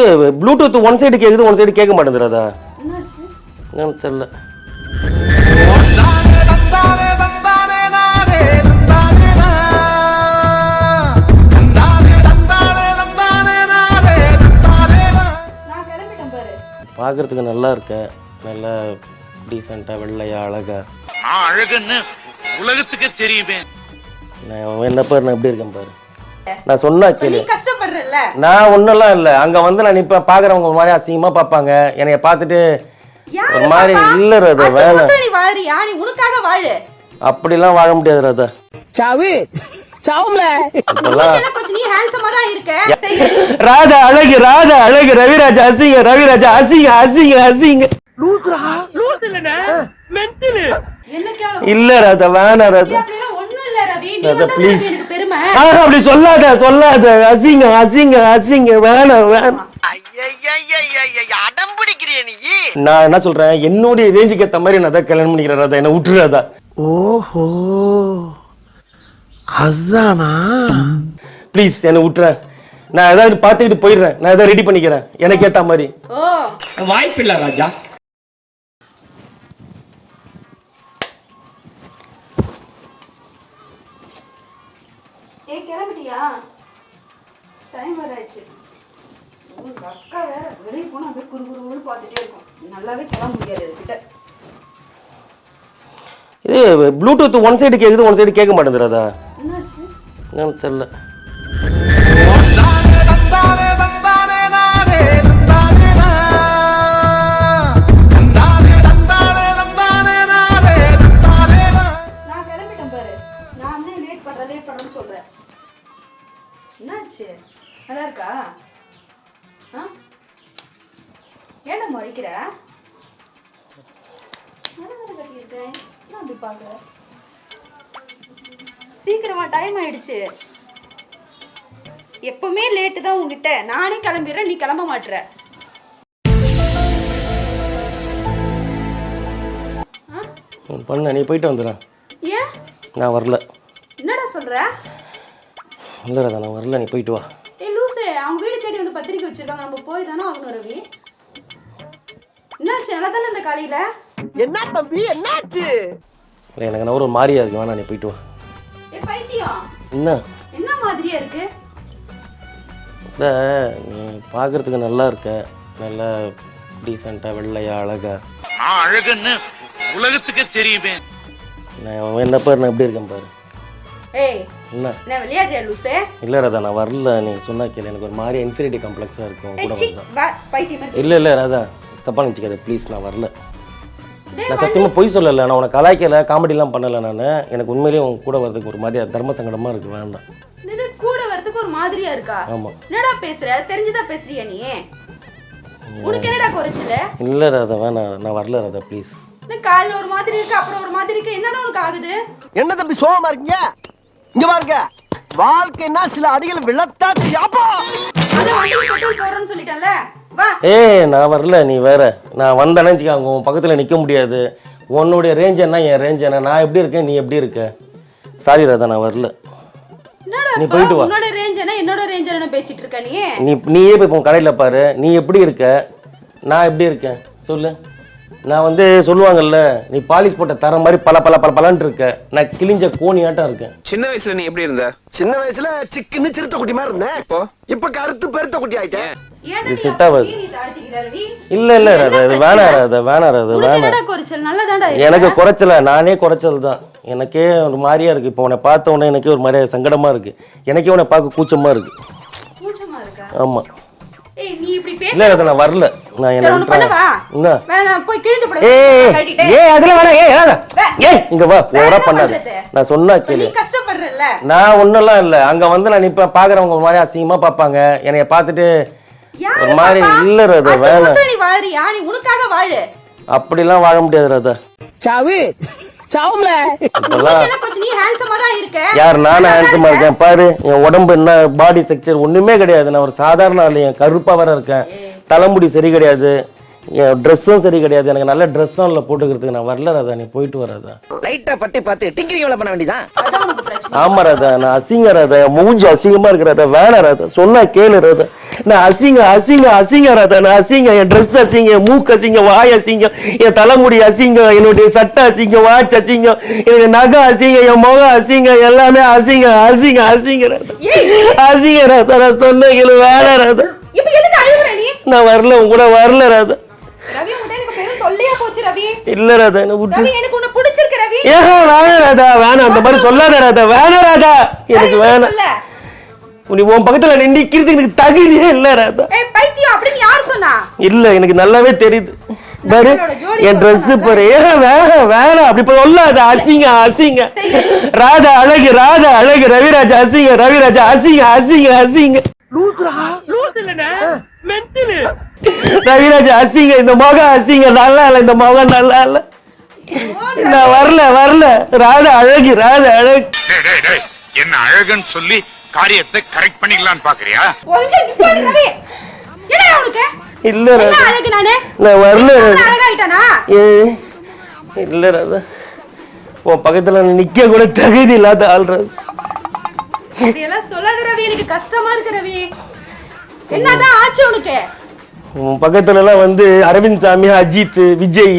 இது Bluetooth one side கேக்குது one side கேட்க என்னாச்சு? என்னன்னு பாரு. பார்க்கறதுக்கு நல்லா இருக்க. நல்லா டீசெண்டாக வெள்ளையா அழகா. அழகுன்னு உலகத்துக்கே தெரியுமே. நான் என்ன பாரு நான் எப்படி இருக்கேன் பாரு. நான் சொன்னா கேளு. கஷ்டப்படுறல்ல? நான் ஒன்றும்லாம் இல்லை. அங்கே வந்து நான் இப்போ பார்க்குறவங்க ஒரு மாதிரி அசிங்கமாக பார்ப்பாங்க. என்னைய பார்த்துட்டு யாரு ஒரு மாதிரி? இல்ல ராதா. வருஷம் நீ வாழுறியா? நீ உனக்காக வாழு. அப்படிலாம் வாழ முடியாது ராதா சாவு. சாவும்ல. இப்பெல்லாம் உனக்கு கொஞ்சம் நீ ஹேண்ட்ஸமா தான் இருக்க. சரி. ராதா அழகு ராதா அழகு ரவிராஜ் அசிங்க ரவிராஜ் அசிங்க அசிங்க அசிங்க. இல்ல ராதா வேணாம் ராதா அப்படிலாம் ஒண்ணும் இல்ல ரவி. நீ ராதா, வந்தா ஆ, அப்படி சொல்லாத சொல்லாத. அசிங்க அசிங்க அசிங்க. வேணாம் வேணாம். அடம் பிடிக்கிறிய நீ? நான் என்ன சொல்றேன்? என்னுடைய ரேஞ்சுக்கு ஏத்த மாதிரி நான் தான் கல்யாணம் பண்ணிக்கிறேன் ராதா. என்ன விட்டுறாதா? ஓஹோ. அதானா ப்ளீஸ் என்னை விட்டுறேன் நான் ஏதாவது பார்த்துக்கிட்டு போயிடுறேன். நான் ஏதாவது ரெடி பண்ணிக்கிறேன். எனக்கு ஏத்த மாதிரி. வாய்ப்பில்லை ராஜா. ஏ கிளம்பிட்டியா? டைம் வர ஆயிடுச்சு. உங்க அக்கா வேற வெளியே போனா அப்படியே குறு குருன்னு பார்த்துட்டே இருக்கும். நல்லாவே கிளம்ப முடியாது இதுகிட்ட இது ப்ளூடூத் ஒன் சைடு கேக்குது ஒன் சைடு கேட்க மாட்டேங்குது ராதா? என்னாச்சு? என்னன்னு தெரியல. கட்டியிருக்கேன் அப்படி பார்க்குற? சீக்கிரமா டைம் ஆயிடுச்சு. எப்பவுமே லேட்டு தான் உங்ககிட்ட நானே கிளம்பிடுறேன் நீ கிளம்ப மாட்டுற பண்ண நீ போயிட்டு வந்துடுறேன் ஏன்? நான் வரல. என்னடா சொல்ற? இல்லை ராதா நான் வரல. நீ போயிட்டு வா. ஏய் லூசு அவங்க வீடு தேடி வந்து பத்திரிக்கை வச்சிருக்காங்க. நம்ம போய் தானே ஆகணும் ரவி. என்னாச்சு? நல்லா தானே இந்த காலையில? என்ன தம்பி? என்னாச்சு? எனக்கு நான் ஒரு மாதிரியா இருக்கு. வேணா நீ போயிட்டு வா. ஏ பைத்தியம். என்ன? என்ன மாதிரியா இருக்கு? இல்லை நீ பார்க்கறதுக்கு நல்லா இருக்க. நல்லா டீசெண்டாக வெள்ளையா அழகா. நான் அழகுன்னு உலகத்துக்கே தெரியுமே. நான் என்ன பாரு? நான் எப்படி இருக்கேன் பாரு. ஏய் என்ன? என்ன விளையாடுறியா லூசு? இல்லை ராதா நான் வரல. நீ சொன்னா கேளு. எனக்கு ஒரு மாதிரி இன்ஃபினிட்டி காம்ப்ளெக்ஸாக இருக்கும். கூட வந்தா பைத்தியம். இல்லை இல்லை ராதா. தப்பாக நினச்சிக்காத ப்ளீஸ் நான் வரல. நான் சத்தியமாக பொய் சொல்லலை நான் உனக்கு கலாய்க்கல காமெடிலாம் பண்ணலை நான். எனக்கு உண்மையிலேயே உன் கூட வரதுக்கு ஒரு மாதிரி தர்ம சங்கடமாக இருக்குது வேண்டாம். இது கூட வரதுக்கு ஒரு மாதிரியா இருக்கா? ஆமாம் என்னடா பேசுற? தெரிஞ்சுதான் பேசுறியா நீ? உனக்கு என்னடா குறைச்சல? இல்லை ராதா வேணாம் நான் வரல ராதா ப்ளீஸ் காலைல ஒரு மாதிரி இருக்கு அப்புறம் ஒரு மாதிரி இருக்கு என்னதான் உனக்கு ஆகுது? என்ன தம்பி சோகமா இருக்கீங்க? இங்க பாருங்க. வாழ்க்கைன்னா சில அடிகள் விழத்தா தெரியாப்பா அது வண்டிக்கு பெட்ரோல் போடுறேன்னு சொல்லிட்டேன்ல. ஏய் நான் வரல நீ வேற. நான் வந்தேன்னு வச்சுக்க அவங்க உன் பக்கத்தில் நிற்க முடியாது. உன்னுடைய ரேஞ்ச் என்ன என் ரேஞ்ச் என்ன? நான் எப்படி இருக்கேன் நீ எப்படி இருக்க? சாரி ராதா நான் வரல. நீ போயிட்டு வா. உன்னோட ரேஞ்ச் என்ன என்னோட ரேஞ்ச் என்ன பேசிட்டு இருக்க நீ? நீ நீயே போய் உன் கடையில் பாரு. நீ எப்படி இருக்க? நான் எப்படி இருக்கேன்? சொல்லு. நான் வந்து சொல்லுவாங்கல்ல நீ பாலிஷ் போட்ட தர மாதிரி பல பல பல பலன்ட்டு இருக்க. நான் கிழிஞ்ச கோணியாட்டம் இருக்கேன். சின்ன வயசுல நீ எப்படி இருந்த? சின்ன வயசுல சிக்குன்னு சிறுத்தை குட்டி மாதிரி இருந்தேன். இப்போ? இப்ப கருத்து பெருத்த குட்டி ஆயிட்டேன். இது அப்படி ஆகாது. இல்லை இல்லை? வேணாம் ராதா வேணாம் உனக்கு வேணாம். எனக்கு குறைச்சல நானே குறைச்சல் தான் எனக்கே ஒரு மாதிரியா இருக்கு. இப்போ உன்னை பார்த்த உடனே எனக்கே ஒரு மாதிரியா சங்கடமா இருக்கு. எனக்கே உன்னை பார்க்க கூச்சமா இருக்கு. கூச்சமா இருக்கா? ஆமா. ஏய் நீ இப்படி பேச இல்ல ராதா நான் வரல. நான் என்ன பண்ணவா? என்ன? வேணாம் போய் கிழிஞ்சு போடு ஏய் ஏய் அதெல்லாம் வேணாம் ஏய் வே. ஏய் இங்க வா ஓவரா பண்ணாத? நான் சொன்னா நீ கேளு. நான் ஒண்ணும்லாம் இல்ல. அங்க வந்து நான் இப்ப பாக்குறவங்க ஒரு மாதிரி அசிங்கமா பார்ப்பாங்க. என்னைய பார்த்துட்டு ஒரு மாதிரி? இல்ல வேணாம். வருஷம் நீ வாழுறியா? நீ உனக்காக வாழு. அப்படிலாம் வாழ முடியாது ராதா. சாவு சாவும்ல. இப்பெல்லாம் உனக்கு என்ன கொஞ்சம் நீ ஹேண்ட்ஸமா தான் இருக்க. யார் நானும் ஹேண்ட்ஸமா இருக்க. இருக்கேன். பாரு என் உடம்பு என்ன பாடி ஸ்ட்ரக்சர் ஒண்ணுமே கிடையாது. நான் ஒரு சாதாரண ஆளு என் கருப்பா வர இருக்கேன். தலைமுடி சரி கிடையாது. ட்ரெஸ்ஸும் சரி கிடையாது. எனக்கு நல்ல ட்ரெஸ்ஸும் இல்லை போட்டுக்கிறதுக்கு நான் வரல ராதா. நீ போயிட்டு வராதா லைட்டா பட்டி பார்த்து டிங்கிரி வேலை பண்ண வேண்டியதான் அதான் உனக்கு பிரச்சனை. ஆமா ராதா. நான் அசிங்க ராதா. என் மூஞ்சி அசிங்கமா இருக்கு ராதா. வேணாம் ராதா. சொன்னா கேளு ராதா. நான் அசிங்க அசிங்க அசிங்க ராதா. நான் அசிங்க. என் ட்ரெஸ் அசிங்க என் மூக்கு அசிங்க வாய் அசிங்கம் என் தலைமுடி அசிங்கம் என்னுடைய சட்டை அசிங்கம் வாட்ச் அசிங்கம் என்னுடைய நகை அசிங்க என் முகம் அசிங்க எல்லாமே அசிங்க அசிங்க அசிங்க ராதா. அசிங்க ராதா. நான் சொன்ன கேளு வேணாம் ராதா. இப்ப எதுக்கு அழுகுற நீ? நான் வரல உன் கூட வரல ராதா. ரவி உன்கிட்ட எனக்கு பெரும் தொல்லையா போச்சு ரவி. இல்ல ராதா என்ன விட்டு. ரவி எனக்கு உன்னை பிடிச்சிருக்கு ரவி. ஏன் வேணாம் ராதா வேணாம். அந்த மாதிரி சொல்லாத ராதா வேணாம் ராதா. எனக்கு வேணாம். சொல்ல? நீ உன் பக்கத்துல நின்னுக்கிறதுக்கு எனக்கு தகுதியே இல்ல ராதா. ஏய் பைத்தியம் அப்படின்னு யார் சொன்னா? இல்ல எனக்கு நல்லாவே தெரியுது. பாரு என் ட்ரெஸ்? பாரு. ஏன் வேணாம் வேணாம். அப்படி இப்ப சொல்லாத அசிங்க அசிங்க. ராதா அழகு ராதா அழகு. ரவிராஜா அசிங்க ரவிராஜா அசிங்க அசிங்க அசிங்க. ரவிராஜா அசிங்க இந்த முகம் அசிங்க நல்லா இல்ல இந்த முகம் நல்லா இல்ல. நான் வரல வரல. ராதா அழகு ராதா அழகு. டேய், டேய், டேய், என்ன அழகுன்னு சொல்லி காரியத்தை கரெக்ட் பண்ணிக்கலாம்னு பாக்குறியா? ரவி. இல்ல ராதா. அழகு நானு? நான் வரல இல்ல ராதா. உன் பக்கத்துல நிக்க கூட தகுதி இல்லாத ஆள் ராதா. இப்படியெல்லாம் சொல்லாத ரவி. எனக்கு கஷ்டமா இருக்கு ரவி. என்னதான் ஆச்சு உனக்கு? உன் பக்கத்துல எல்லாம் வந்து அரவிந்த் சாமி அஜித் விஜய்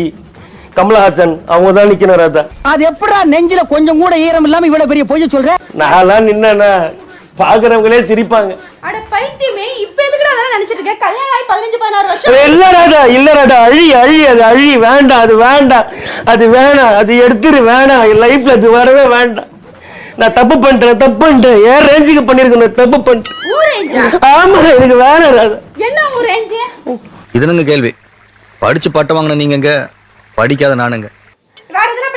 கமலஹாசன் அவங்க தான் நிக்கணும் ராதா. அது எப்படா நெஞ்சில கொஞ்சம் கூட ஈரம் இல்லாம இவ்வளவு பெரிய பொய்ய சொல்ற? நான்லாம் நின்னா பாக்குறவங்களே சிரிப்பாங்க. அட பைத்தியமே இப்ப எதுக்குடா அதெல்லாம் நினைச்சிட்டு இருக்க? கல்யாணம் ஆகி பதினஞ்சு பதினாறு வருஷம். இல்ல ராதா இல்ல ராதா அழி அழி அது அழி வேண்டாம் அது வேண்டாம் அது வேணாம் அது எடுத்துரு வேணாம் என் லைஃப்ல அது வரவே வேண்டாம். நான் தப்பு பண்ணிட்டேன் தப்பு பண்ணிட்டேன். ஏன் ரேஞ்சுக்கு பண்ணிருக்கேன் நான் தப்பு பண்ணிட்டேன். ஆமா எனக்கு வேணாம் ராதா என்ன ஊர் ரேஞ்சு இதுனுங்க கேள்வி? படிச்சு பட்டம் வாங்கின நீங்கங்க படிக்காத நானுங்க. வேற எதுனா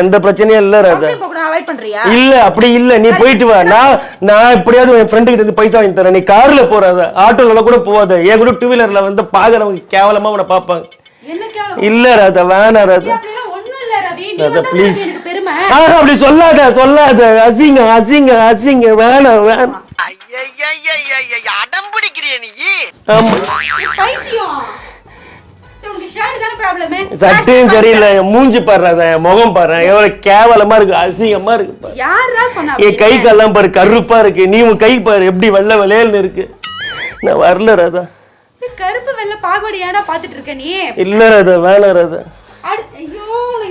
எந்த பிரச்சனையும் இல்ல ராதா கம்பெனி போக கூட அவாய்ட் பண்றியா? இல்ல அப்படி இல்ல. நீ போயிட்டு வா. நான் நான் எப்படியாவது என் ஃப்ரெண்டு கிட்ட இருந்து பைசா வாங்கி தரேன். நீ கார்ல போறாத. ஆட்டோல கூட போவாத. என் கூட டூ வீலர்ல வந்து பாக்குறவங்க கேவலமா உன்னை பாப்பாங்க என்ன கேவலம்? இல்ல ராதா வேணாம் ராதா ப்ளீஸ் அப்படி சொல்லாத சொல்லாத. அசிங்க அசிங்க அசிங்க. வேணாம் வேணாம். அடம் பிடிக்கிறிய நீ? ஆமா. நீ பைத்தியம். இது உனக்கு ஷர்ட் தானே ப்ராப்ளமே சட்டையும் சரியில்லை. மூஞ்சி பாடுறாத என் முகம் பாரு எவ்வளவு கேவலமா இருக்கு அசிங்கமா இருக்கு பாரு. என் கை கால்லாம் பாரு கருப்பா இருக்கு. நீ உன் கை பாரு எப்படி வெள்ளை வெளையல்னு இருக்கு. நான் வரல ராதா. கருப்பு வெள்ளை பாகுபடி ஏன்டா பாத்துட்டு இருக்க நீ? இல்ல ராதா வேணாம் ராதா. நீ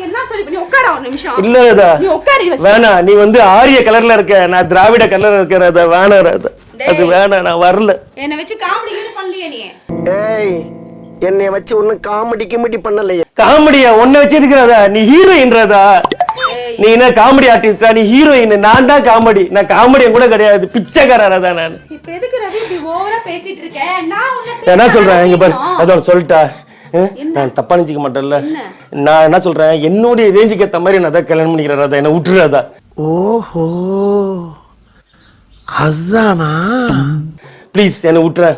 இல்ல ராதா. நீ உட்காரு இல்ல வேணாம் நீ வந்து ஆரிய கலர்ல இருக்க நான் திராவிட கலர்ல இருக்க ராதா வேணாம் ராதா. அது வேணாம் நான் வரல. என்னை வச்சு காமெடி பண்ணலையே நீ. ஏய் என்னைய வச்சு ஒண்ணும் காமெடி கிமெடி பண்ணலையே. காமெடியா? ஒன்ன வச்சிருக்கிறதா நீ ஹீரோயின் ராதா. நீ என்ன காமெடி ஆர்டிஸ்டா நீ ஹீரோயின் நான் தான் காமெடி நான் காமெடியன் கூட கிடையாது. பிச்சைக்காரா ராதா நான். இப்ப எதுக்கு ரவி இப்படி ஓவரா பேசிட்டு இருக்க? நான் உன்னை என்ன சொல்றேன்? இங்க பாரு. அதான் சொல்லிட்டா. நான் தப்பா நினைச்சுக்க மாட்டேன்ல. நான் என்ன சொல்றேன்? என்னுடைய ரேஞ்சுக்கு ஏத்த மாதிரி நான் தான் கல்யாணம் பண்ணிக்கிறேன் ராதா. என்ன விட்டுறாதா ஓஹோ. அதானா ப்ளீஸ் என்னை விட்டுறேன்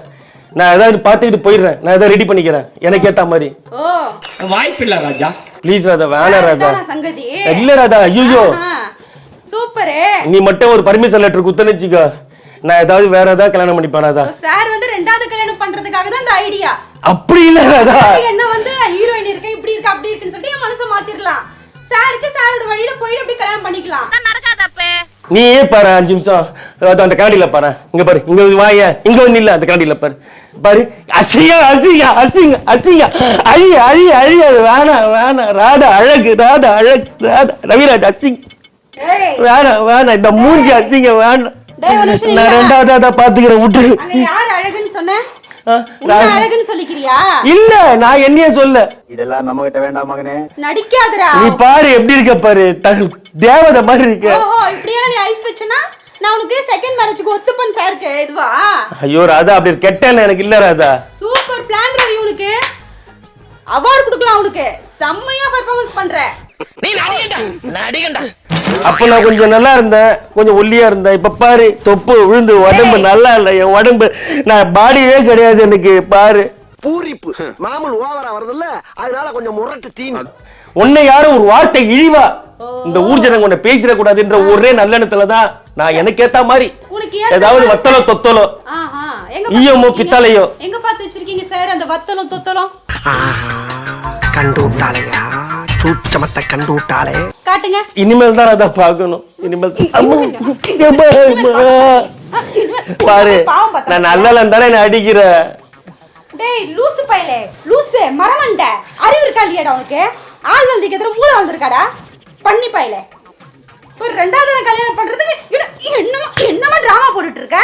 நான் ஏதாவது பார்த்துக்கிட்டு போயிடுறேன். நான் ஏதாவது ரெடி பண்ணிக்கிறேன். எனக்கு ஏத்த மாதிரி. ஓ. வாய்ப்பில்லை ராஜா. ப்ளீஸ் ராதா வேணாம் ராதா. சங்கதி? இல்ல ராதா. ஐயோ சூப்பரு. நீ மட்டும் ஒரு பர்மிஷன் லெட்டர் குத்தனுச்சுக்கோ நான் ஏதாவது வேற ஏதாவது கல்யாணம் பண்ணிப்பேன் ராதா. சார் வந்து ரெண்டாவது கல்யாணம் பண்றதுக்காக தான் இந்த ஐடியா அப்படி இல்ல ராதா. என்ன வந்து ஹீரோயின் இருக்க இப்படி இருக்கு அப்படி இருக்குன்னு சொல்லிட்டு என் மனசை மாத்திரலாம். சாருக்கு சாரோட வழியில போயிட்டு அப்படி கல்யாணம் பண்ணிக்கலாம். நீயே பாரு அஞ்சு நிமிஷம். அதான் அந்த கண்ணாடியில பாரு. இங்க பாரு இங்க வந்து வாய. இங்க வந்து இல்ல அந்த கண்ணாடியில பாரு. பாரு அசிங்க அசிங்க அசிங்க அசிங்க. அழி அழி அழி அது வேணாம் வேணாம் ராதா அழகு ராதா அழகு ராதா. ரவிராஜ் அசிங்க. ஏய். வேணாம் வேணாம் இந்த மூஞ்சி அசிங்க வேணாம் நான். ரெண்டாவது பாத்துக்கிறேன் விட்டு அங்க யார் அழகுன்னு சொன்ன? ஆ, உன்ன ரா- அழகுன்னு சொல்லிக்கிறியா? இல்ல நான் என்னைய சொல்ல. நடிக்காதடா. நீ பாரு எப்படி இருக்க பாரு. தேவதை மாதிரி இருக்க. ஓஹோ இப்படியே நீ ஐஸ் வச்சனா நான் உனக்கு செகண்ட் மேரேஜ்க்கு ஒத்துப்பன் சாருக்கு இதுவா? ஐயோ ராதா அப்படி கெட்டேன்னு எனக்கு இல்ல ராதா. சூப்பர் பிளான் ரவி உனக்கு. அவார்ட் கொடுக்கலாம் உனக்கு. செம்மையா பெர்ஃபார்மன்ஸ் பண்ற. நீ நடிகண்டா? நடிகண்டா? அப்ப நான் கொஞ்சம் நல்லா இருந்தேன். கொஞ்சம் ஒல்லியா இருந்தேன். இப்ப பாரு தொப்பு விழுந்து உடம்பு நல்லா இல்ல. என் உடம்பு நான் பாடியே கிடையாது எனக்கு. பாரு. பூரிப்பு. மாமூல் ஓவரா வருதுல்ல? அதனால கொஞ்சம் முரட்டு தீனி. உன்னை யாரும் ஒரு வார்த்தை இழிவா? இந்த ஊர் ஜனங்க உன்னை பேசிட கூடாதுன்ற ஒரே நல்லெண்ணத்துல தான் நான் எனக்கு ஏத்த மாதிரி ஏத்த ஏதாவது மாதிரி வத்தலோ தொத்தலோ ஆஹா. எங்க ஈயமோ பார்த்து? பித்தளையோ. எங்க பார்த்து வச்சிருக்கீங்க சார் அந்த வத்தலும் தொத்தலும் கண்டு விட்டாளையா சூச்சமத்தை கண்டு விட்டாளே காட்டுங்க. இனிமேல் தான் அதை பார்க்கணும். இனிமேல். பாரு. நான் நல்லலன் தானே என்ன அடிக்கிற. டேய் லூசு பயலே. லூசு மரமண்ட அறிவு இருக்கா இல்லையாடா உனக்கு? ஆள் வந்து எதிர மூளை வந்திருக்காடா? பண்ணி பயலே. ஒரு ரெண்டாவது கல்யாணம் பண்றதுக்கு என்னமா என்னமா டிராமா போட்டுட்டு இருக்க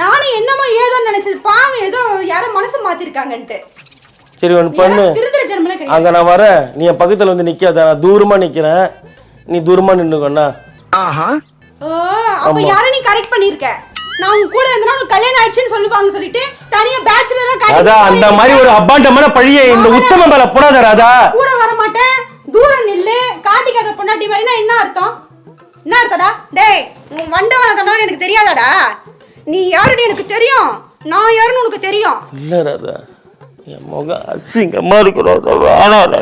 நானும் என்னமோ ஏதோ நினைச்சது. பாவம் ஏதோ யாரோ மனசு மாத்திருக்காங்கன்ட்டு. சரி ஒன்று பண்ணு. அங்க நான் வரேன். நீ என் பக்கத்துல வந்து நிக்காத நான் தூரமா நிக்கிறேன். நீ தூரமா நின்னுக்கோண்ணா ஆஹா. ஓ அப்ப யாரை நீ கரெக்ட் பண்ணிருக்க நான் உன் கூட இருந்தா உனக்கு கல்யாணம் ஆயிடுச்சுன்னு சொல்லுவாங்க சொல்லிட்டு தனியா பேச்சுலரா காட்டி அதான் அந்த மாதிரி ஒரு அப்பாண்டமான பழிய இந்த உத்தம மேல போடாத ராதா. கூட வர மாட்டேன். தூரம் நில்லு. காட்டிக்காத பொண்டாட்டி மாதிரினா என்ன அர்த்தம்? என்ன அர்த்தம்டா? டேய் உன் வண்டவன தமிழ் எனக்கு தெரியாதாடா. நீ யாருன்னு எனக்கு தெரியும். நான் யாருன்னு உனக்கு தெரியும். இல்ல ராதா. என் முகம் அசிங்கமாக இருக்கிறோம் ஆனால்